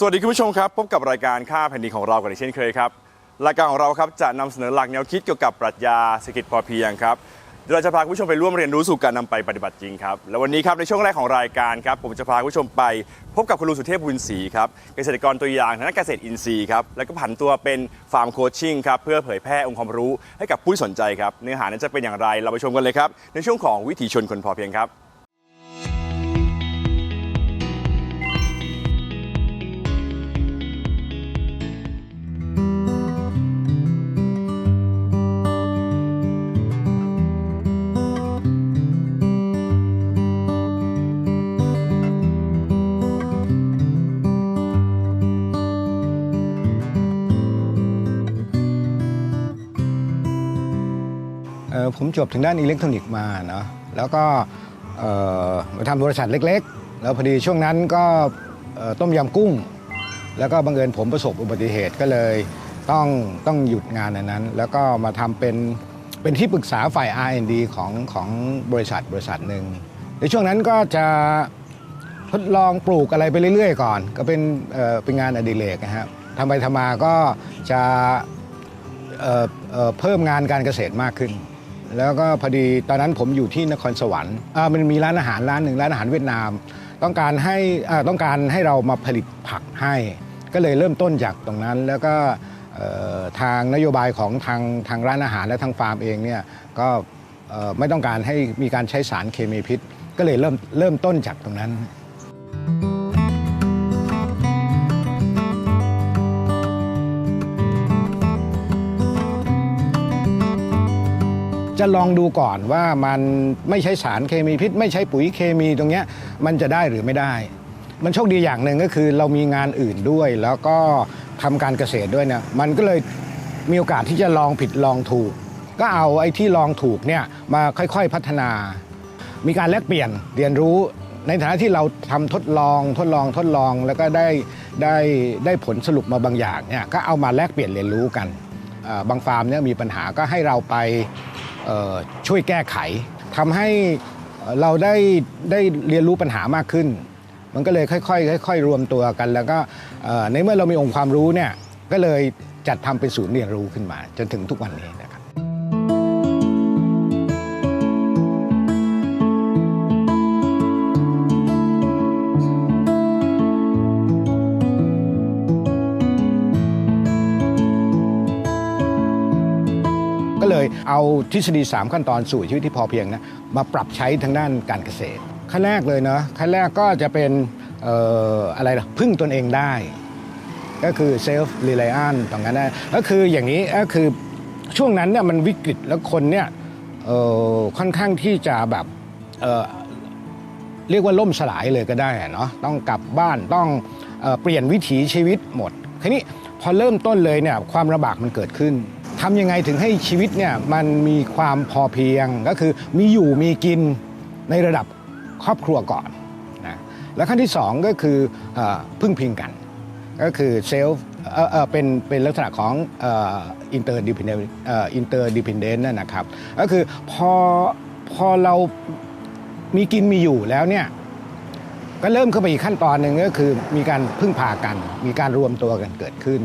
สวัสดีคุณผู้ชมครับพบกับรายการค่าแผ่นดินของเรากันอีกเช่นเคยครับรายการของเราครับจะนำเสนอหลักแนวคิดเกี่ยวกับปรัชญาเศรษฐกิจพอเพียงครับเดี๋ยวเราจะพาคุณผู้ชมไปร่วมเรียนรู้สู่การนำไปปฏิบัติจริงครับและวันนี้ครับในช่วงแรกของรายการครับผมจะพาคุณผู้ชมไป พบกับคุณลุงสุเทพบุญศรีครับเกษตรกรตัวอย่างทางด้านเกษตรอินทรีย์ครับแล้วก็ผันตัวเป็นฟาร์มโคชชิ่งครับเพื่อเผยแพร่องค์ความรู้ให้กับผู้สนใจครับเนื้อหานั้นจะเป็นอย่างไรเราไปชมกันเลยครับในช่วงของวิถีชนคนพอเพียงครับ ผมจบทางด้านอิเล็กทรอนิกส์มาเนาะแล้วก็มาทำบริษัทเล็ก ๆ แล้วพอดีช่วงนั้นก็ต้มยำกุ้ง แล้วก็บังเอิญผมประสบอุบัติเหตุก็เลยต้องต้องหยุดงานอันนั้น แล้วก็มาทำเป็นเป็นที่ปรึกษาฝ่าย R&D ของของบริษัทบริษัทหนึ่งในช่วงนั้นก็จะทดลองปลูกอะไรไปเรื่อย ๆ ก่อน ก็เป็นเเป็นงานอดิเรกนะฮะทำไปทำมาก็จะเเเพิ่มงานการเกษตรมากขึ้น แล้วก็พอดีตอนนั้นผมอยู่ที่นครสวรรค์มันมีร้านอาหารร้านหนึ่งร้านอาหารเวียดนาม ต้องการให้ต้องการให้เรามาผลิตผักให้ ก็เลยเริ่มต้นจากตรงนั้น แล้วก็ทางนโยบายของทางทางร้านอาหารและทางฟาร์มเองเนี่ยก็ไม่ต้องการให้มีการใช้สารเคมีพิษ ก็เลยเริ่มเริ่มต้นจากตรงนั้น จะลองดูก่อนว่ามันไม่ใช้สารเคมีพิษ ไม่ใช้ปุ๋ยเคมีตรงเนี้ยมันจะได้หรือไม่ได้ มันโชคดีอย่างหนึ่งก็คือเรามีงานอื่นด้วย แล้วก็ทำการเกษตรด้วยเนี่ยมันก็เลยมีโอกาสที่จะลองผิดลองถูก ก็เอาไอ้ที่ลองถูกเนี่ยมาค่อยๆพัฒนา มีการแลกเปลี่ยนเรียนรู้ในฐานะที่เราทำทดลองทดลองทดลองแล้วก็ได้ได้ได้ผลสรุปมาบางอย่างเนี่ยก็เอามาแลกเปลี่ยนเรียนรู้กันบางฟาร์มเนี่ยมีปัญหาก็ให้เราไป ช่วยแก้ไขทำให้เราได้ได้เรียนรู้ปัญหามากขึ้น มันก็เลยค่อยๆค่อย ๆ รวมตัวกัน แล้วก็ในเมื่อเรามีองค์ความรู้เนี่ยก็เลยจัดทำเป็นศูนย์เรียนรู้ขึ้นมา จนถึงทุกวันนี้ เลยเอาทฤษฎี 3 ขั้นตอนสู่ชีวิตที่พอเพียงนะมาปรับใช้ทางด้านการเกษตร ขั้นแรกเลยเนาะขั้นแรกก็จะเป็นอออะไรล่ะพึ่งตนเองได้ ก็คือ self reliant ตรงนั้นนะก็คืออย่างนี้ก็คือช่วงนั้นเนี่ยมันวิกฤตแล้วคนเนี่ยค่อนข้างที่จะแบบเเรียกว่าล่มสลายเลยก็ได้เนาะต้องกลับบ้านต้องเออเปลี่ยนวิถีชีวิตหมด ทีนี้พอเริ่มต้นเลยเนี่ยความลำบากมันเกิดขึ้น ทำยังไงถึงให้ชีวิตเนี่ยมันมีความพอเพียงก็คือมีอยู่มีกินในระดับครอบครัวก่อนนะแล้วขั้นที่สองก็คืออพึ่งพิงกัน ก็คือเซลฟ์เป็นเป็นลักษณะของอินเตอร์ดิพเดนอินเตอร์ดิพเดนนะครับ ก็คือพอพอเรามีกินมีอยู่แล้วเนี่ยก็เริ่มเข้าไปอีกขั้นตอนหนึ่งก็คือมีการพึ่งพากัน มีการรวมตัวกันเกิดขึ้น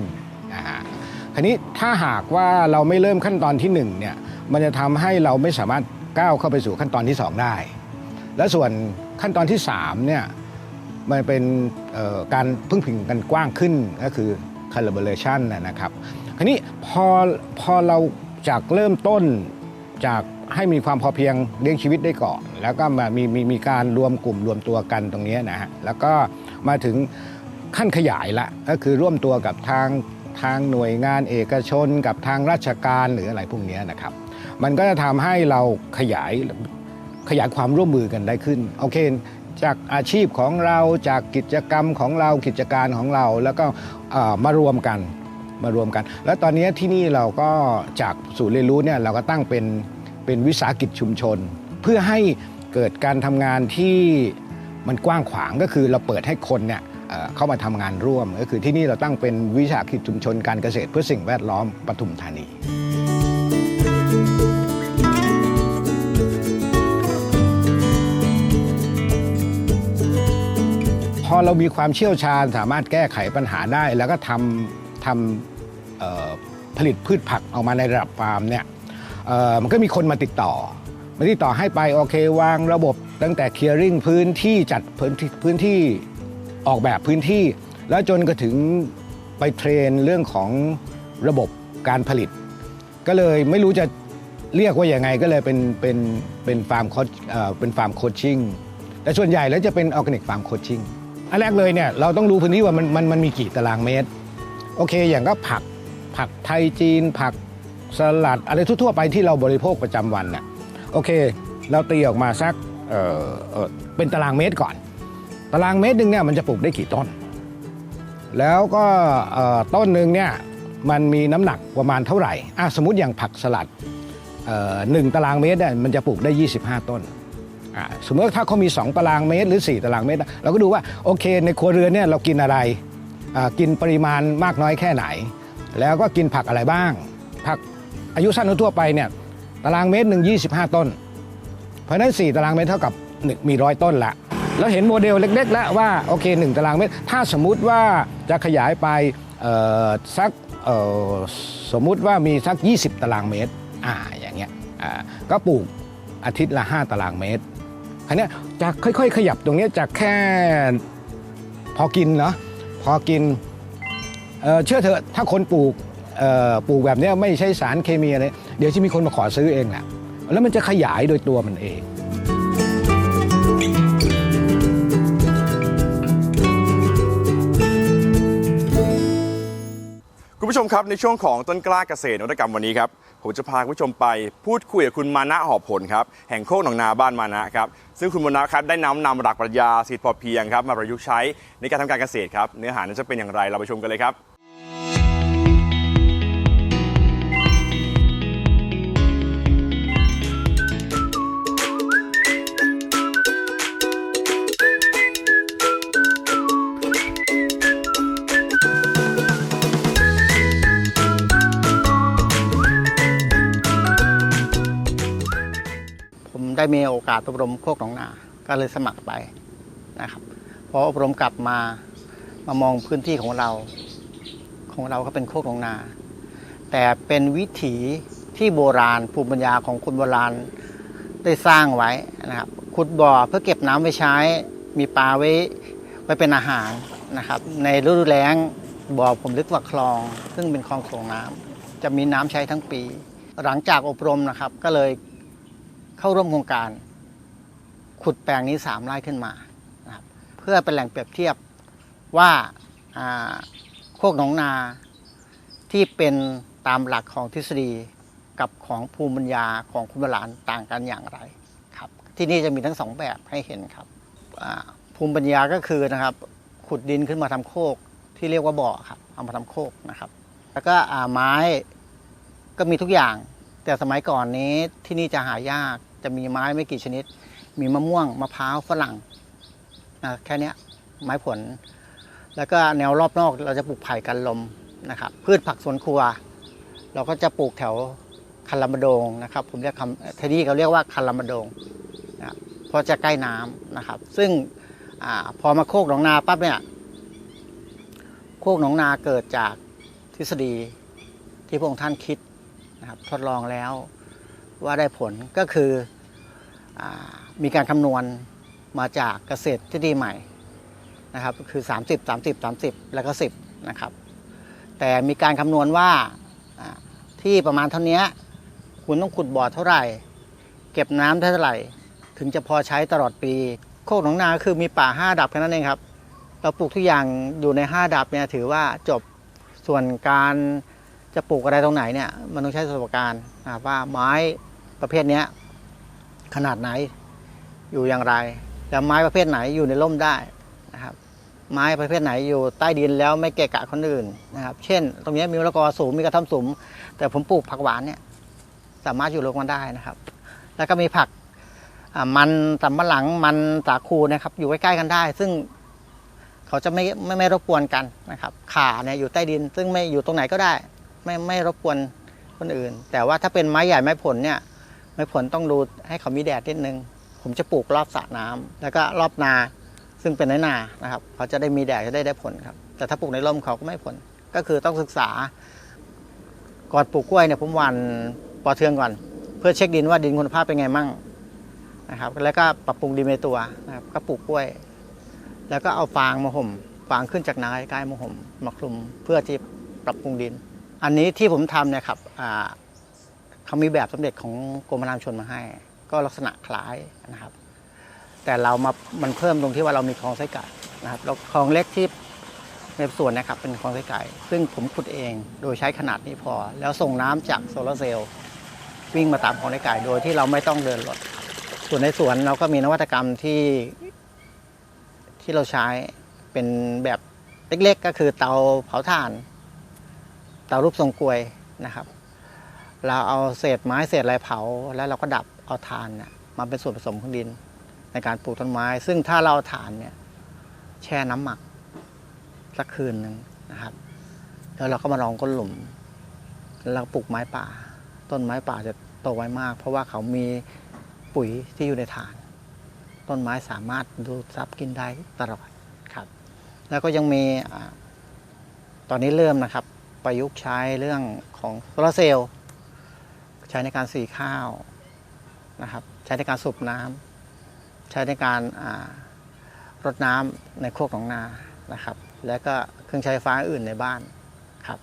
คราวนี้ถ้าหากว่าเราไม่เริ่มขั้นตอนที่หนึ่งเนี่ยมันจะทำให้เราไม่สามารถก้าวเข้าไปสู่ขั้นตอนที่สองได้ และส่วนขั้นตอนที่สามเนี่ยมันเป็นการพึ่งพิงกันกว้างขึ้นก็คือ collaboration นะครับคราวนี้พอพอเราจากเริ่มต้นจากให้มีความพอเพียงเลี้ยงชีวิตได้ก่อน แล้วก็มามีมีมีการรวมกลุ่มรวมตัวกันตรงนี้นะฮะแล้วก็มาถึงขั้นขยายละก็คือร่วมตัวกับทาง ทางหน่วยงานเอกชน กับทางราชการหรืออะไรพวกนี้นะครับ มันก็จะทำให้เราขยายขยายความร่วมมือกันได้ขึ้นโอเคจากอาชีพของเราจากกิจกรรมของเรากิจการของเราแล้วก็เอ่อมารวมกันมารวมกัน แล้วตอนนี้ที่นี่เราก็จากศูนย์เรียนรู้เนี่ยเราก็ตั้งเป็นเป็นวิสาหกิจชุมชน เพื่อให้เกิดการทำงานที่มันกว้างขวางก็คือเราเปิดให้คนเนี่ย เข้ามาทำงานร่วม ก็คือที่นี่เราตั้งเป็นวิสาหกิจชุมชนการเกษตรเพื่อสิ่งแวดล้อมปทุมธานีพอเรามีความเชี่ยวชาญสามารถแก้ไขปัญหาได้ แล้วก็ทำทำผลิตพืชผักออกมาในระดับฟาร์มเนี่ยมันก็มีคนมาติดต่อ มาติดต่อให้ไปโอเควางระบบตั้งแต่เคลียร์ริงพื้นที่จัดพื้นที่พื้นที่ ออกแบบพื้นที่ แล้วจนกระถึงไปเทรนเรื่องของระบบการผลิต ก็เลยไม่รู้จะเรียกว่าอย่างไงก็เลยเป็นเป็นเป็นฟาร์มโคชเป็นฟาร์มโคชชิ่งแต่ส่วนใหญ่แล้วจะเป็นออร์แกนิกฟาร์มโคชชิ่งอันแรกเลยเนี่ยเราต้องรู้พื้นที่ว่ามันมันมันมีกี่ตารางเมตร โอเคอย่างก็ผักผักไทยจีน ผักสลัด อะไรทั่วๆไปที่เราบริโภคประจำวันน่ะโอเค เราตีออกมาสักเเเป็นตารางเมตรก่อน ตารางเมตรหนึ่งเนี่ยมันจะปลูกได้กี่ต้น แล้วก็ต้นหนึ่งเนี่ยมันมีน้ำหนักประมาณเท่าไหร่อะสมมติอย่างผักสลัดหนึ่งตารางเมตรเนี่ยมันจะปลูกได้ 25 ต้นสมมติถ้าเขามี 2 ตารางเมตรหรือ 4 ตารางเมตร เราก็ดูว่าโอเค ในครัวเรือนเนี่ยเรากินอะไร กินปริมาณมากน้อยแค่ไหน แล้วก็กินผักอะไรบ้าง ผักอายุสั้นทั่วไปเนี่ยตารางเมตรหนึ่ง25 ต้น เพราะฉะนั้น 4 ตารางเมตรเท่ากับหนึ่งมีร้อยต้นละ แล้วเห็นโมเดลเล็ก ๆ แล้วว่าโอเค1ตารางเมตร ถ้าสมมุติว่าจะขยายไปสักสมมุติว่ามีสัก 20 ตารางเมตรอ่าอย่างเงี้ยอ่าก็ปลูกอาทิตย์ละ 5 ตารางเมตรคราวเนี้จะค่อย ๆ ขยับตรงนี้จากแค่พอกินเนาะพอกินเเชื่อเถอะถ้าคนปลูกปลูกแบบเนี้ยไม่ใช้สารเคมีอะไรเดี๋ยวจะมีคนมาขอซื้อเองแหละแล้วมันจะขยายโดยตัวมันเอง ผู้ชมครับในช่วงของต้นกล้าเกษตรนวัตกรรมวันนี้ครับผมจะพาคุณผู้ชมไปพูดคุยกับคุณมานะหอบผลครับแห่งโคกหนองนาบ้านมานะครับซึ่งคุณมานะครับได้นำนำหลักปรัชญาเศรษฐกิจพอเพียงครับมาประยุกต์ใช้ในการทำการเกษตรครับเนื้อหานั้นจะเป็นอย่างไรเราไปชมกันเลยครับ ได้มีโอกาสอบรมโคกหนองนา ก็เลยสมัครไปนะครับพออบรมกลับมามามองพื้นที่ของเรา ของเราก็เป็นโคกหนองนา แต่เป็นวิถีที่โบราณภูมิปัญญาของคนโบราณได้สร้างไว้นะครับขุดบ่อเพื่อเก็บน้ำไว้ใช้ มีปลาไว้ไว้เป็นอาหารนะครับ ในฤดูแล้งบ่อผมลึกกว่าคลอง ซึ่งเป็นคลองส่งน้ำจะมีน้ำใช้ทั้งปี หลังจากอบรมนะครับก็เลย เข้าร่วมโครงการ ขุดแปลงนี้สามไร่ขึ้นมานะครับเพื่อเป็นแหล่งเปรียบเทียบว่าโคกหนองนาที่เป็นตามหลักของทฤษฎีกับของภูมิปัญญาของคุณโบราณต่างกันอย่างไรครับ ที่นี่จะมีทั้งสองแบบให้เห็นครับภูมิปัญญาก็คือนะครับขุดดินขึ้นมาทำโคกที่เรียกว่าบ่อครับเอามาทำโคกนะครับ แล้วก็ไม้ก็มีทุกอย่าง แต่สมัยก่อนนี้ที่นี่จะหายาก จะมีไม้ไม่กี่ชนิด มีมะม่วงมะพร้าวฝรั่งอะแค่นี้ไม้ผล แล้วก็แนวรอบนอกเราจะปลูกไผ่กันลมนะครับ พืชผักสวนครัว เราก็จะปลูกแถวคันลำมะโดงนะครับ ผมเรียกคำที่นี่เขาเรียกว่าคันลำมะโดงนะครับเพราะจะใกล้น้ำนะครับ ซึ่งอพอมาโคกหนองนาปั๊บเนี่ยโคกหนองนาเกิดจากทฤษฎีที่พระองค์ท่านคิดนะครับทดลองแล้ว ว่าได้ผลก็คืออมีการคำนวณมาจากเกษตรที่ดีใหม่นะครับคือ 30 30 30 แล้วก็ 10นะครับแต่มีการคำนวณว่าที่ประมาณเท่านี้คุณต้องขุดบ่อเท่าไหร่ เก็บน้ำเท่าไหร่ ถึงจะพอใช้ตลอดปี โคกหนองนาคือมีป่า 5 ดับแค่นั้นเองครับ เราปลูกทุกอย่างอยู่ใน 5 ดับเนี่ยถือว่าจบส่วนการจะปลูกอะไรตรงไหนเนี่ยมันต้องใช้ประสบการณ์ว่าไม้ ประเภทนี้ขนาดไหนอยู่อย่างไรแล้วไม้ประเภทไหนอยู่ในร่มได้นะครับ ไม้ประเภทไหนอยู่ใต้ดินแล้วไม่เกะกะคนอื่นนะครับ เช่น ตรงนี้มีมะละกอสูงมีกระท่อมสูงแต่ผมปลูกผักหวานเนี่ยสามารถอยู่รวมกันได้นะครับ แล้วก็มีผักมันสำปะหลังมันสาคูนะครับ อยู่ใกล้ๆกันได้ ซึ่งเขาจะไม่ไม่ไม่รบกวนกันนะครับขาเนี่ยอยู่ใต้ดิน ซึ่งไม่อยู่ตรงไหนก็ได้ ไม่ไม่รบกวนคนอื่น แต่ว่าถ้าเป็นไม้ใหญ่ไม้ผลเนี่ย ไม้ผลต้องดูให้เขามีแดดนิดนึง ผมจะปลูกรอบสระน้ำแล้วก็รอบนาซึ่งเป็นในนานะครับ เขาจะได้มีแดดจะได้ได้ผลครับ แต่ถ้าปลูกในร่มเขาก็ไม่ผล ก็คือต้องศึกษา ก่อนปลูกกล้วยเนี่ยผมหวันปอเทืองก่อน เพื่อเช็คดินว่าดินคุณภาพเป็นไงมั่งนะครับ แล้วก็ปรับปรุงดินในตัวนะครับก็ปลูกกล้วย แล้วก็เอาฟางมาห่ม ฟางขึ้นจากนาใกล้ๆมาห่มมาคลุมเพื่อที่ปรับปรุงดิน อันนี้ที่ผมทำเนี่ยครับอ่า เขามีแบบสำเร็จของกรมพระนามชนมาให้ ก็ลักษณะคล้ายนะครับ แต่เรามามันเพิ่มตรงที่ว่าเรามีคลองไส้ไก่นะครับแล้วคลองเล็กที่ในส่วนนะครับเป็นคลองไส้ไก่ ซึ่งผมขุดเองโดยใช้ขนาดนี้พอ แล้วส่งน้ำจากโซลาร์เซลล์วิ่งมาตามคลองไส้ไก่โดยที่เราไม่ต้องเดินรถส่วนในสวนเราก็มีนวัตกรรมที่ที่เราใช้เป็นแบบเล็กๆ ก็คือเตาเผาถ่าน เตารูปทรงกลวยนะครับ เราเอาเศษไม้เศษอะไรเผา แล้วเราก็ดับเอาถ่านเนี่ยมาเป็นส่วนผสมของดิน ในการปลูกต้นไม้ ซึ่งถ้าเราเอาถ่านเนี่ยแช่น้ำหมักสักคืนหนึ่งนะครับแล้วเราก็มารองก้นหลุมแล้วเราปลูกไม้ป่า ต้นไม้ป่าจะโตไวมาก เพราะว่าเขามีปุ๋ยที่อยู่ในถ่าน ต้นไม้สามารถดูดซับกินได้ตลอดครับ แล้วก็ยังมีตอนนี้เริ่มนะครับ ประยุกต์ใช้เรื่องของโซลาร์เซลล์ ช้ในการสีข้าวนะครับใช้ในการสูบน้ำใช้ในการรดน้ำในโคกของนานะครับ แล้วก็เครื่องใช้ไฟฟ้าอื่นในบ้านครับ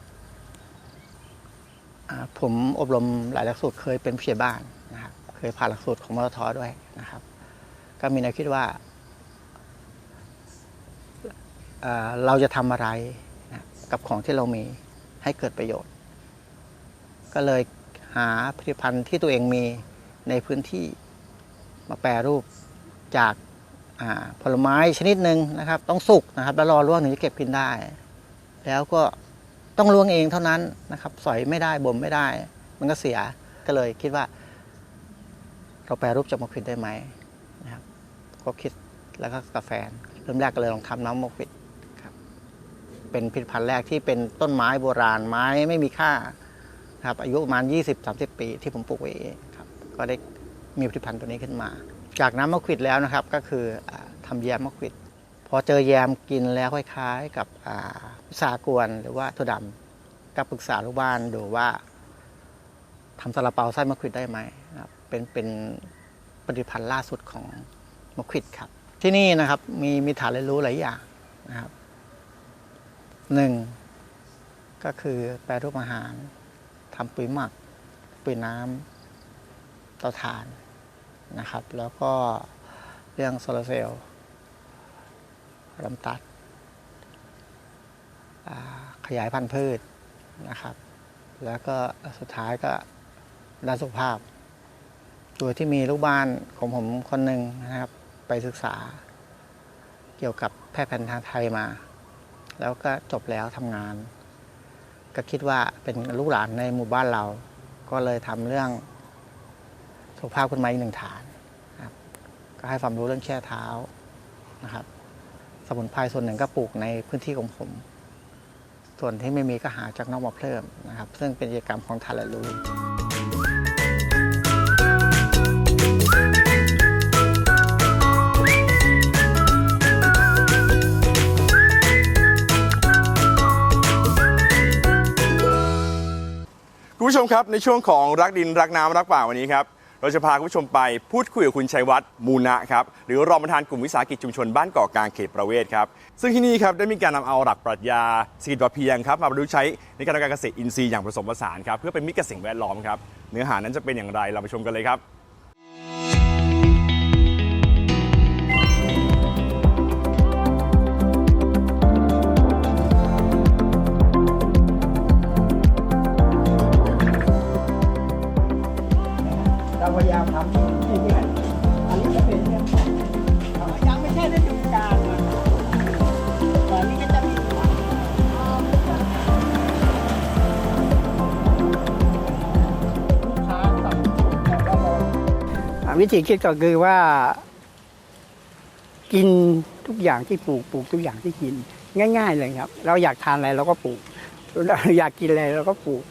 ผมอบรมหลายหลักสูตรเคยเป็นผู้ใหญ่บ้านนะครับเคยผ่านหลักสูตรของมททด้วยนะครับ ก็มีแนวคิดว่าเอ่อเราจะทำอะไรนะกับของที่เรามีให้เกิดประโยชน์ ก็เลย หาผลิตภัณฑ์ที่ตัวเองมีในพื้นที่มาแปรรูปจากาผลไม้ชนิดหนึ่งนะครับ ต้องสุกนะครับ แล้วรอร่วงถึงจะเก็บกินได้ แล้วก็ต้องลวงเองเท่านั้นนะครับสอยไม่ได้บ่มไม่ได้ มันก็เสียก็เลยคิดว่า เราแปรรูปจากมะขวิดได้ไหมนะครับก็คิดแล้วก็กาแฟเริ่มแรกก็เลยลองทำน้ำมะขวิดครับเป็นผลิตภัณฑ์แรกที่เป็นต้นไม้โบราณไม้ไม่มีค่า ครับอายุประมาณ 20-30 ปีที่ผมปลูกไว้เองครับก็ได้มีผลิตภัณฑ์ตัวนี้ขึ้นมา จากน้ำมะขวิดแล้วนะครับก็คืออาทำแยมมะขวิดพอเจอแยมกินแล้วคล้ายๆ กับอ่าพุทรากวนหรือว่าถั่วดำก็ปรึกษาลูกบ้านดูว่าทำซาลาเปาไส้มะขวิดได้ไหมครับเป็นเป็นผลิตภัณฑ์ล่าสุดของมะขวิดครับ ที่นี่นะครับมีมีฐานเรียนรู้หลายอย่างนะครับหนึ่งก็คือแปรรูปอาหาร ทำปุ๋ยหมัก ปุ๋ยน้ำเตาถ่านนะครับ แล้วก็เรื่องโซลาร์เซลล์ลำตัด ขยายพันธุ์พืชนะครับ แล้วก็สุดท้ายก็ด้านสุขภาพโดยที่มีลูกบ้านของผมคนหนึ่งนะครับ ไปศึกษาเกี่ยวกับแพทย์แผนทางไทยมา แล้วก็จบแล้วทำงาน ก็คิดว่าเป็นลูกหลานในหมู่บ้านเรา ก็เลยทำเรื่องสุขภาพขึ้นมาอีกหนึ่งฐานครับก็ให้ความรู้เรื่องแช่เท้านะครับ สมุนไพรส่วนหนึ่งก็ปลูกในพื้นที่ของผม ส่วนที่ไม่มีก็หาจากนอกมาเพิ่มนะครับ ซึ่งเป็นกิจกรรมของทาลลูคุณ ผู้ชมครับในช่วงของรักดินรักน้ำรักป่าวันนี้ครับ เราจะพาคุณผู้ชมไปพูดคุยกับคุณชัยวัฒน์มูนะครับหรือรองประธานกลุ่มวิสาหกิจชุมชนบ้านเกาะกลางเขตประเวศครับ ซึ่งที่นี่ครับได้มีการนำเอาหลักปรัชญาเศรษฐกิจพอเพียงครับมาประยุกต์ใช้ในการทำการเกษตรอินทรีย์อย่างผสมผสานครับเพื่อเป็นมิตรกับสิ่งแวดล้อมครับเนื้อหานั้นจะเป็นอย่างไรเราไปชมกันเลยครับ วิธีคิดก็คือว่า กินทุกอย่างที่ปลูกปลูกทุกอย่างที่กิน ง่าย ๆ เลยครับ เราอยากทานอะไรเราก็ปลูกเราอยากกินอะไรเราก็ปลูก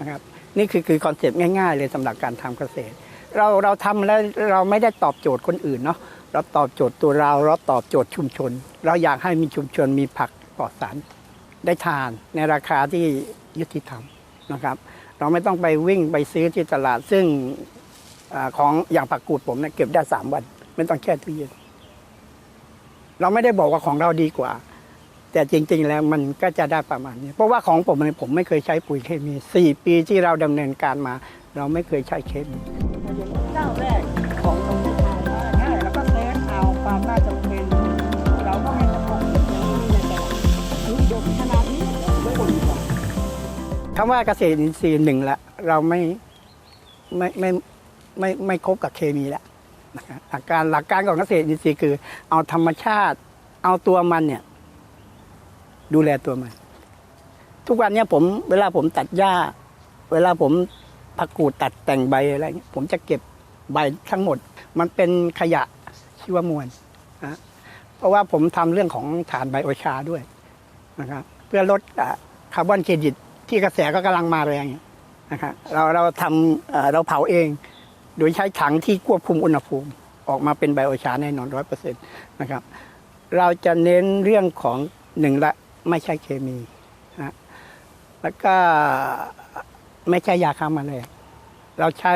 นะครับ นี่คือคือคอนเซปต์ง่ายๆ เลยสำหรับการทำเกษตร เราเราทำแล้วเราไม่ได้ตอบโจทย์คนอื่นเนาะเราตอบโจทย์ตัวเราเราตอบโจทย์ชุมชน เราอยากให้มีชุมชนมีผักปลอดสารได้ทานในราคาที่ยุติธรรมนะครับ เราไม่ต้องไปวิ่งไปซื้อที่ตลาดซึ่ง ของอย่างผักกูดผมเนี่ยเก็บได้สามวัน ไม่ต้องแช่ตู้เย็นเราไม่ได้บอกว่าของเราดีกว่า แต่จริง ๆ แล้วมันก็จะได้ประมาณนี้ เพราะว่าของผมเนี่ยผมไม่เคยใช้ปุ๋ยเคมีสี่ปีที่เราดำเนินการมา เราไม่เคยใช้เคมีเจ้าแรกของตรงนี้เอามาง่ายแล้วก็เซฟเอาความน่าจะเป็นเราก็ไม่ต้องลงอย่างนี้ในตลาดอุดมขนาดนี้ไม่ควรกว่าคำว่าเกษตรอินทรีย์หนึ่งละเราไม่ไม่ไม่ ไม่ไม่คบกับเคมีแล้วหลักการหลักการของเกษตรอินทรีย์คือ เอาธรรมชาติ เอาตัวมันเนี่ย ดูแลตัวมัน ทุกวันเนี้ยผมเวลาผมตัดหญ้า เวลาผมผักกูดตัดแต่งใบอะไรเงี้ยผมจะเก็บใบทั้งหมด มันเป็นขยะชีวมวลนะเพราะว่าผมทำเรื่องของฐานไบโอชาด้วยนะครับเพื่อลดคาร์บอนเครดิตที่กระแสก็กำลังมาแรงนะครับเราเราทำเราเผาเอง โดยใช้ถังที่ควบคุมอุณหภูมิ ออกมาเป็นไบโอชาแน่นอนร้อยเปอร์เซ็นต์นะครับ เราจะเน้นเรื่องของหนึ่งละไม่ใช่เคมีนะแล้วก็ไม่ใช่ยาฆ่าแมลงเราใช้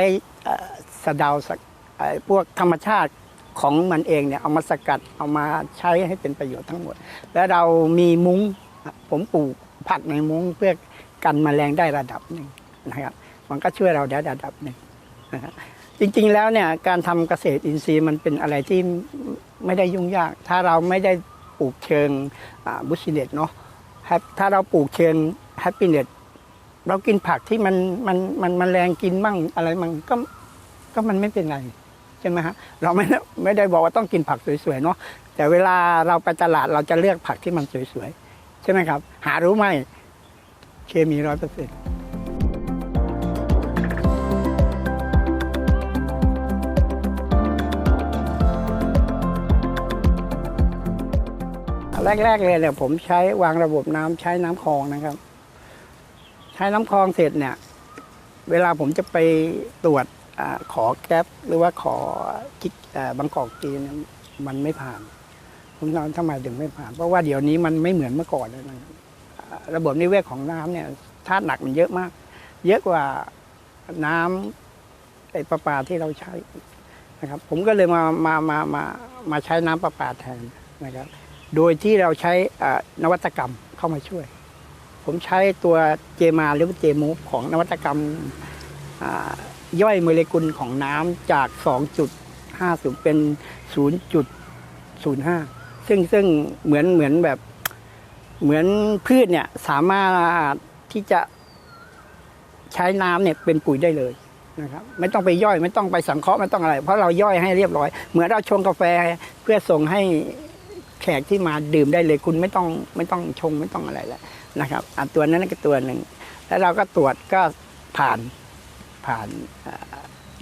สะดาสักเอ่อพวกธรรมชาติของมันเองเนี่ยเอามาสกัดเอามาใช้ให้เป็นประโยชน์ทั้งหมด และเรามีมุ้งผมปลูกผักในมุ้งเพื่อกันแมลงได้ระดับหนึ่งนะครับ มันก็ช่วยเราได้ระดับหนึ่งนะครับ จริงๆแล้วเนี่ยการทำเกษตรอินทรีย์มันเป็นอะไรที่ไม่ได้ยุ่งยาก ถ้าเราไม่ได้ปลูกเชิงบุชิเนตเนาะถ้าเราปลูกเชิงแฮปปี้เนตเรากินผักที่มันมันมันมันแรงกินมั่งอะไรมั่งก็ก็มันไม่เป็นไรใช่ไหมฮะเราไม่ได้ไม่ได้บอกว่าต้องกินผักสวยๆเนาะแต่เวลาเราไปตลาดเราจะเลือกผักที่มันสวยๆใช่ไหมครับ หารู้ไหมเคมีร้อยเปอร์เซ็นต์ แรกๆเลยเนี่ยผมใช้วางระบบน้ำใช้น้ำคลองนะครับ ใช้น้ำคลองเสร็จเนี่ย เวลาผมจะไปตรวจอขอแก๊ปหรือว่าขอคิกบางกอกจีนเนี่ยมันไม่ผ่านผมถามทำไมถึงไม่ผ่าน เพราะว่าเดี๋ยวนี้มันไม่เหมือนเมื่อก่อนแล้วนะครับระบบนิเวศของน้ำเนี่ยธาตุหนักมันเยอะมาก เยอะกว่าน้ำไอประปาที่เราใช้นะครับ ผมก็เลยมามามามามาใช้น้ำประปาแทนนะครับ โดยที่เราใช้นวัตกรรมเข้ามาช่วย ผมใช้ตัวเจมาหรือเจมูฟของนวัตกรรมย่อยโมเลกุลของน้ำจาก 2.50 เป็น 0.05 ซึ่งซึ่งเหมือนเหมือนแบบเหมือนพืชเนี่ยสามารถที่จะใช้น้ำเนี่ยเป็นปุ๋ยได้เลยนะครับไม่ต้องไปย่อยไม่ต้องไปสังเคราะห์ไม่ต้องอะไร เพราะเราย่อยให้เรียบร้อย เหมือนเราชงกาแฟเพื่อส่งให้ แขกที่มาดื่มได้เลยคุณไม่ต้องไม่ต้องชงไม่ต้องอะไรแล้วนะครับอะตัวนั้นก็ตัวหนึ่ง แล้วเราก็ตรวจก็ผ่านผ่าน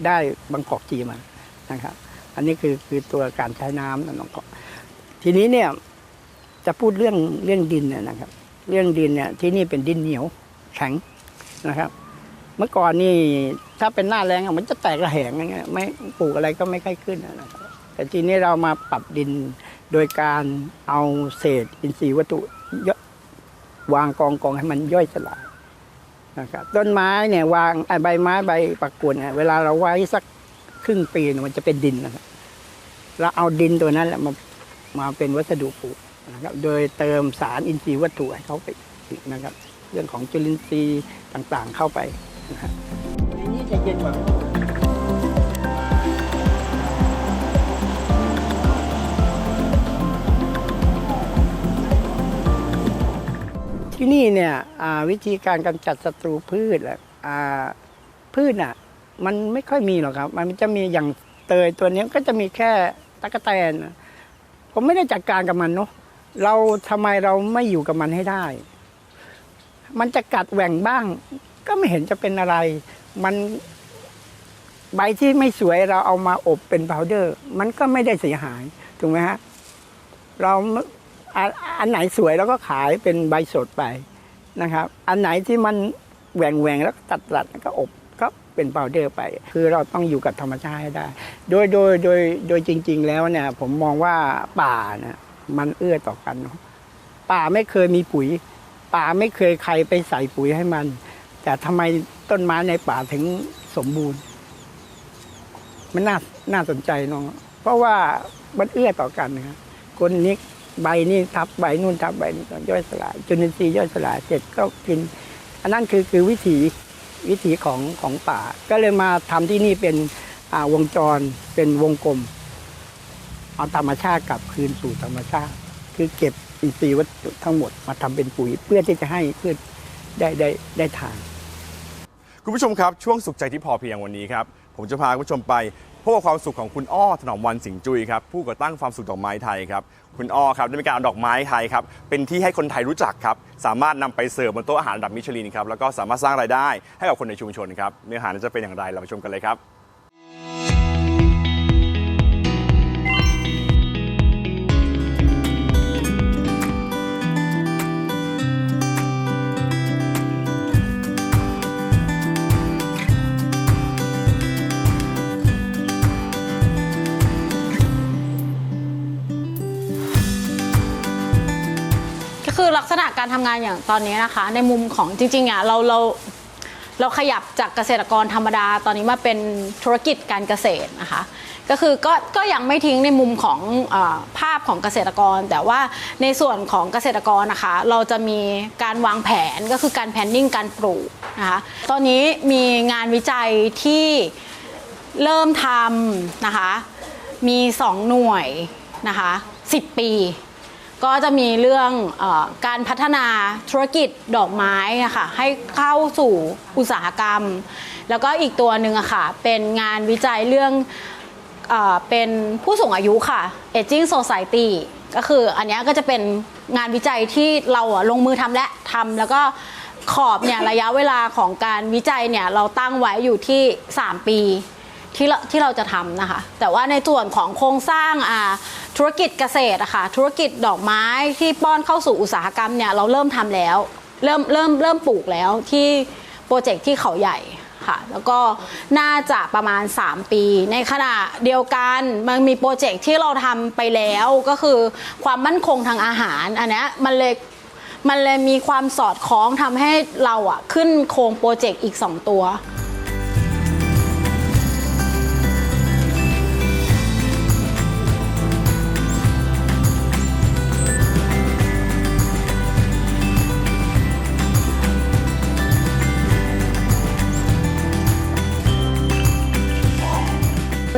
ได้บางกอกจีมานะครับ อันนี้คือคือตัวการใช้น้ำนะน้องกอกทีนี้เนี่ยจะพูดเรื่องเรื่องดินเนี่ยนะครับ เรื่องดินเนี่ยที่นี่เป็นดินเหนียวแข็งนะครับ เมื่อก่อนนี่ถ้าเป็นหน้าแรงมันจะแตกระแหงอย่างเงี้ยไม่ปลูกอะไรก็ไม่ค่อยขึ้นนะครับแต่ทีนี้เรามาปรับดิน โดยการเอาเศษอินทรีย์วัตถุเยอะวางกองกองให้มันย่อยสลายนะครับต้นไม้เนี่ยวางใบไม้ใบปักกวนเนี่ยเวลาเราไว้สักครึ่งปีมันจะเป็นดินนะครับเราเอาดินตัวนั้นแหละมามาเป็นวัสดุปลูกนะครับ โดยเติมสารอินทรีย์วัตถุให้เขาไปนะครับ เรื่องของจุลินทรีย์ต่างๆเข้าไปนะครับนี้จะเย็นกว่า ที่นี่เนี่ยวิธีการกำจัดศัตรูพืชพืชอะ มันไม่ค่อยมีหรอกครับ มันจะมีอย่างเตยตัวนี้ก็จะมีแค่ตะกแตน ผมไม่ได้จัดการกับมันเนาะเราทำไมเราไม่อยู่กับมันให้ได้ มันจะกัดแหว่งบ้าง ก็ไม่เห็นจะเป็นอะไร มันใบที่ไม่สวยเราเอามาอบเป็นพาวเดอร์ มันก็ไม่ได้เสียหายถูกไหมฮะเรา อันไหนสวยเราก็ขายเป็นใบสดไปนะครับ อันไหนที่มันแหว่งแหวงแล้วตัดตัดก็อบก็เป็นพาวเดอร์ไป คือเราต้องอยู่กับธรรมชาติให้ได้ โดยโดยโดยโดยจริง ๆ แล้วเนี่ยผมมองว่าป่านี่ยมันเอื้อต่อกันเนอะป่าไม่เคยมีปุ๋ย ป่าไม่เคยใครไปใส่ปุ๋ยให้มัน แต่ทำไมต้นไม้ในป่าถึงสมบูรณ์ มันน่าน่าสนใจน้องเพราะว่ามันเอื้อต่อกันนะครับคนนี้ ใบนี่ทับใบนู่นทับใบนี่ก็ย่อยสลายจุลินทรีย์ย่อยสลายเสร็จก็กิน อันนั้นคือคือวิถีวิถีของของป่า ก็เลยมาทำที่นี่เป็นอ่าวงจรเป็นวงกลม เอาธรรมชาติกลับคืนสู่ธรรมชาติ คือเก็บอินทรีย์วัตถุทั้งหมดมาทำเป็นปุ๋ยเพื่อที่จะให้พืชได้ได้ได้ทานคุณผู้ชมครับ ช่วงสุขใจที่พอเพียงวันนี้ครับ ผมจะพาคุณผู้ชมไป พบกับความสุขของคุณอ้อถนอมวันสิงห์จุยครับผู้ก่อตั้งความสุขดอกไม้ไทยครับคุณอ้อครับได้มีการเอาดอกไม้ไทยครับเป็นที่ให้คนไทยรู้จักครับสามารถนำไปเสิร์ฟบนโต๊ะอาหารระดับมิชลินครับแล้วก็สามารถสร้างรายได้ให้กับคนในชุมชนครับเนื้อหานั้นจะเป็นอย่างไรเราไปชมกันเลยครับางานอย่างตอนนี้นะคะ ในมุมของจริงๆอะเราเราเราขยับจากเกษตรกรธรรมดาตอนนี้มาเป็นธุรกิจการเกษตรนะคะ ก็คือก็ก็ยังไม่ทิ้งในมุมของอภาพของเกษตรกร แต่ว่าในส่วนของเกษตรกรนะคะ เราจะมีการวางแผนก็คือการแพนนิ่งการปลูกนะคะตอนนี้มีงานวิจัยที่เริ่มทำนะคะมี 2 หน่วยนะคะ10 ปี ก็จะมีเรื่องอการพัฒนาธุรกิจดอกไม้อะค่ะให้เข้าสู่อุตสาหกรรม แล้วก็อีกตัวหนึ่งอะค่ะเป็นงานวิจัยเรื่องเอเป็นผู้สูงอายุค่ะ Aging Society ก็คืออันนี้ก็จะเป็นงานวิจัยที่เราลงมือทำและทำแล้วก็ขอบเนี่ยระยะเวลาของการวิจัยเนี่ยเราตั้งไว้อยู่ที่ 3 ปีที่เราที่เราจะทำนะคะ แต่ว่าในส่วนของโครงสร้างอ่า ธุรกิจเกษตรอะค่ะธุรกิจดอกไม้ที่ป้อนเข้าสู่อุตสาหกรรมเนี่ยเราเริ่มทำแล้ว เริ่มเริ่มเริ่มปลูกแล้วที่โปรเจกต์ที่เขาใหญ่ค่ะแล้วก็น่าจะประมาณ 3 ปี ในขณะเดียวกันมันมีโปรเจกต์ที่เราทำไปแล้วก็คือความมั่นคงทางอาหารอันเนี้ยมันเลยมันเลยมีความสอดคล้องทำให้เราอะขึ้นโครงโปรเจกต์อีก 2 ตัว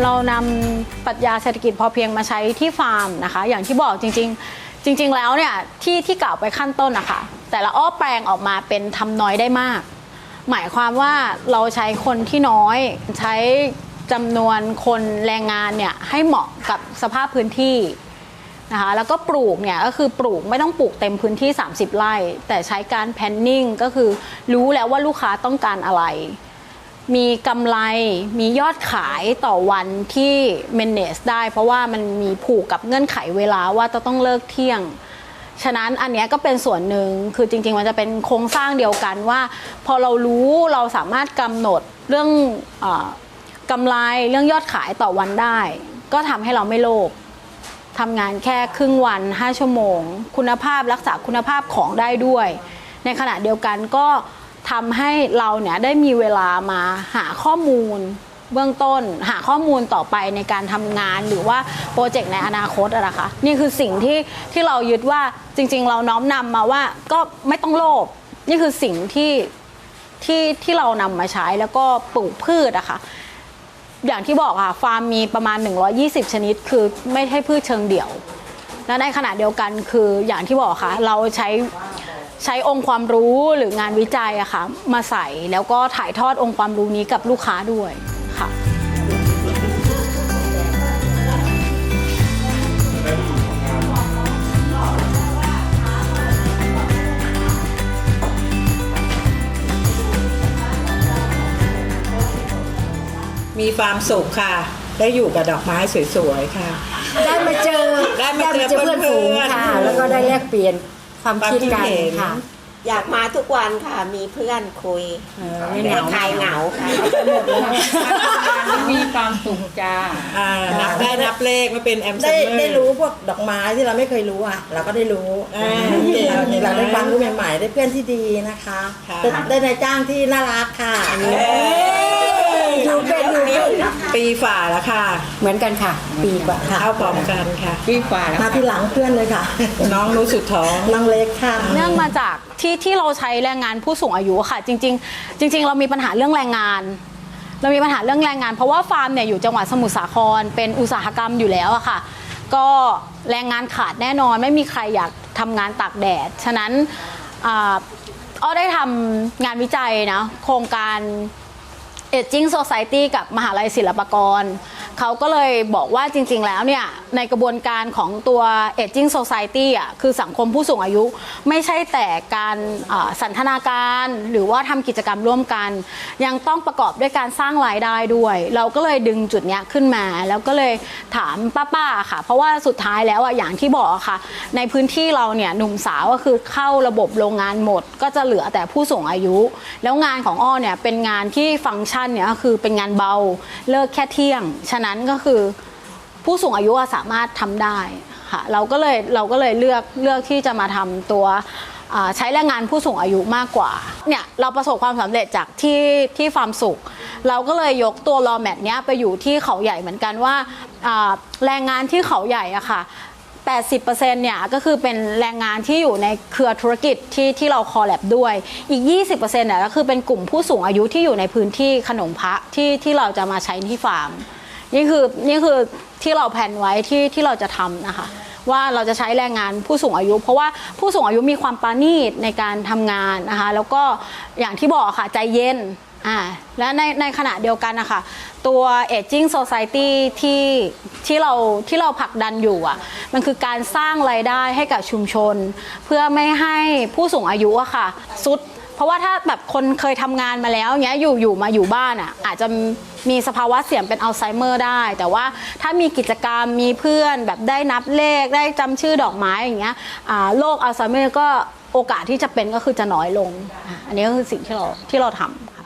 เรานำปรัชญาเศรษฐกิจพอเพียงมาใช้ที่ฟาร์มนะคะ อย่างที่บอกจริง ๆ จริง ๆ แล้วเนี่ยที่ที่กล่าวไปขั้นต้นนะคะแต่ละอ้อแปลงออกมาเป็นทำน้อยได้มาก หมายความว่าเราใช้คนที่น้อยใช้จำนวนคนแรงงานเนี่ยให้เหมาะกับสภาพพื้นที่นะคะแล้วก็ปลูกเนี่ยก็คือปลูกไม่ต้องปลูกเต็มพื้นที่ 30 ไร่ แต่ใช้การแพนนิ่งก็คือรู้แล้วว่าลูกค้าต้องการอะไร มีกำไรมียอดขายต่อวันที่ manage ได้ เพราะว่ามันมีผูกกับเงื่อนไขเวลาว่าจะต้องเลิกเที่ยง ฉะนั้นอันเนี้ยก็เป็นส่วนหนึ่งคือจริง ๆ มันจะเป็นโครงสร้างเดียวกันว่า พอเรารู้เราสามารถกำหนดเรื่องออกำไรเรื่องยอดขายต่อวันได้ ก็ทำให้เราไม่โลภทำงานแค่ครึ่งวัน 5 ชั่วโมง คุณภาพรักษาคุณภาพของได้ด้วย ในขณะเดียวกันก็ ทำให้เราเนี่ยได้มีเวลามาหาข้อมูลเบื้องต้นหาข้อมูลต่อไปในการทำงานหรือว่าโปรเจกต์ในอนาคตอะนะคะนี่คือสิ่งที่ที่เรายึดว่าจริง ๆ เราน้อมนำมาว่าก็ไม่ต้องโลภนี่คือสิ่งที่ที่ที่เรานำมาใช้แล้วก็ปลูกพืชอะค่ะอย่างที่บอกค่ะฟาร์มมีประมาณ 120 ชนิด คือไม่ใช่พืชเชิงเดี่ยว และในขณะเดียวกันคืออย่างที่บอกค่ะ เราใช้ ใช้องค์ความรู้หรืองานวิจัยอะค่ะมาใส่แล้วก็ถ่ายทอดองค์ความรู้นี้กับลูกค้าด้วยค่ะ มีความสุขค่ะ ได้อยู่กับดอกไม้สวยๆค่ะ ได้มาเจอได้มาเจอเพื่อนฝูงเพื่อนๆค่ะ แล้วก็ได้แลกเปลี่ยน ความคิดกันความคิดเห็นค่ะ อยากมาทุกวันค่ะมีเพื่อนคุยเออไม่เหไม่งาใครเหงาค่ะมีความสุขจ้าอ่านับได้นับเลขไม่เป็นแอมได้เมอร์ได้รู้พวกดอกไม้ที่เราไม่เคยรู้อะ เราก็ได้รู้อ่าเราเราได้ความรู้ใหม่ๆ ได้เพื่อนที่ดีนะคะ ค่ะ ได้ได้นายจ้างที่น่ารักค่ะอยู่เป็นอยู่เป็นปีฝ่าแล้วค่ะ เหมือนกันค่ะ ปีกว่าค่ะเข้าพร้อมกันค่ะ ปีกว่าแล้วมาที่หลังเพื่อนเลยค่ะ น้องรู้สุดท้องน้องเล็กค่ะ เนื่องมาจากที่ที่เราใช้แรงงานผู้สูงอายุค่ะ จริง ๆ จริง ๆ เรามีปัญหาเรื่องแรงงาน เรามีปัญหาเรื่องแรงงาน เพราะว่าฟาร์มเนี่ยอยู่จังหวัดสมุทรสาคร เป็นอุตสาหกรรมอยู่แล้วอะค่ะ ก็แรงงานขาดแน่นอน ไม่มีใครอยากทำงานตากแดด ฉะนั้นอาอ้อได้ทำงานวิจัยนะโครงการ Aging Society กับมหาลัยศิลปากร เขาก็เลยบอกว่าจริง ๆ แล้วเนี่ยในกระบวนการของตัว Aging Society อะคือสังคมผู้สูงอายุ ไม่ใช่แต่การสันทนาการหรือว่าทำกิจกรรมร่วมกัน ยังต้องประกอบด้วยการสร้างรายได้ด้วย เราก็เลยดึงจุดเนี้ยขึ้นมา แล้วก็เลยถามป้าๆค่ะ เพราะว่าสุดท้ายแล้วอะอย่างที่บอกค่ะ ในพื้นที่เราเนี่ยหนุ่มสาวก็คือเข้าระบบโรงงานหมด ก็จะเหลือแต่ผู้สูงอายุ แล้วงานของอ้อเนี่ยเป็นงานที่ฟังก์ชันเนี่ยก็คือเป็นงานเบาเลิกแค่เที่ยงฉะนั้นก็คือผู้สูงอายุสามารถทำได้ค่ะเราก็เลยเราก็เลยเลือกเลือกที่จะมาทำตัวใช้แรงงานผู้สูงอายุมากกว่าเนี่ยเราประสบความสำเร็จจากที่ที่ฟาร์มสุข เราก็เลยยกตัวรอแมทเนี้ยไปอยู่ที่เขาใหญ่เหมือนกันว่าแรงงานที่เขาใหญ่อะค่ะ80%เนี่ยก็คือเป็นแรงงานที่อยู่ในเครือธุรกิจที่ที่เราคอแลบด้วย อีก 20%เนี่ยก็คือเป็นกลุ่มผู้สูงอายุที่อยู่ในพื้นที่ขนมพระที่ที่เราจะมาใช้ที่ฟาร์ม นี่คือนี่คือที่เราแผนไว้ที่ที่เราจะทำนะคะ ว่าเราจะใช้แรงงานผู้สูงอายุ เพราะว่าผู้สูงอายุมีความปาณีตในการทำงานนะคะ แล้วก็อย่างที่บอกค่ะใจเย็นอ่าและในในขณะเดียวกันนะคะตัว aging society ที่ที่เราที่เราผลักดันอยู่อะมันคือการสร้างรายได้ให้กับชุมชน เพื่อไม่ให้ผู้สูงอายุอะค่ะสุด เพราะว่าถ้าแบบคนเคยทำงานมาแล้วเงี้ยอยู่อยู่มาอยู่บ้านอะอาจจะมีสภาวะเสี่ยงเป็นอัลไซเมอร์ได้ แต่ว่าถ้ามีกิจกรรมมีเพื่อนแบบได้นับเลขได้จำชื่อดอกไม้อย่างเงี้ยอ่าโรคอัลไซเมอร์ก็โอกาสที่จะเป็นก็คือจะน้อยลงอะอันนี้ก็คือสิ่งที่เราที่เราทำค่ะ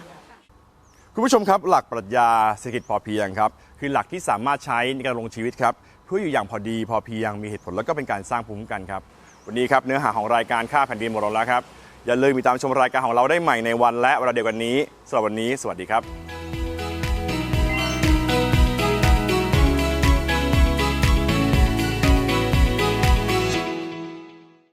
คุณผู้ชมครับ หลักปรัชญาเศรษฐกิจพอเพียงครับ คือหลักที่สามารถใช้ในการลงชีวิตครับ เพื่ออยู่อย่างพอดีพอเพียงมีเหตุผลแล้วก็เป็นการสร้างภูมิคุ้มกันครับ วันนี้ครับเนื้อหาของรายการค่าแผ่นดินหมดลงแล้วครับ อย่าลืมติดตามชมรายการของเราได้ใหม่ในวันและเวลาเดียวกันนี้สำหรับวันนี้ สวัสดีครับ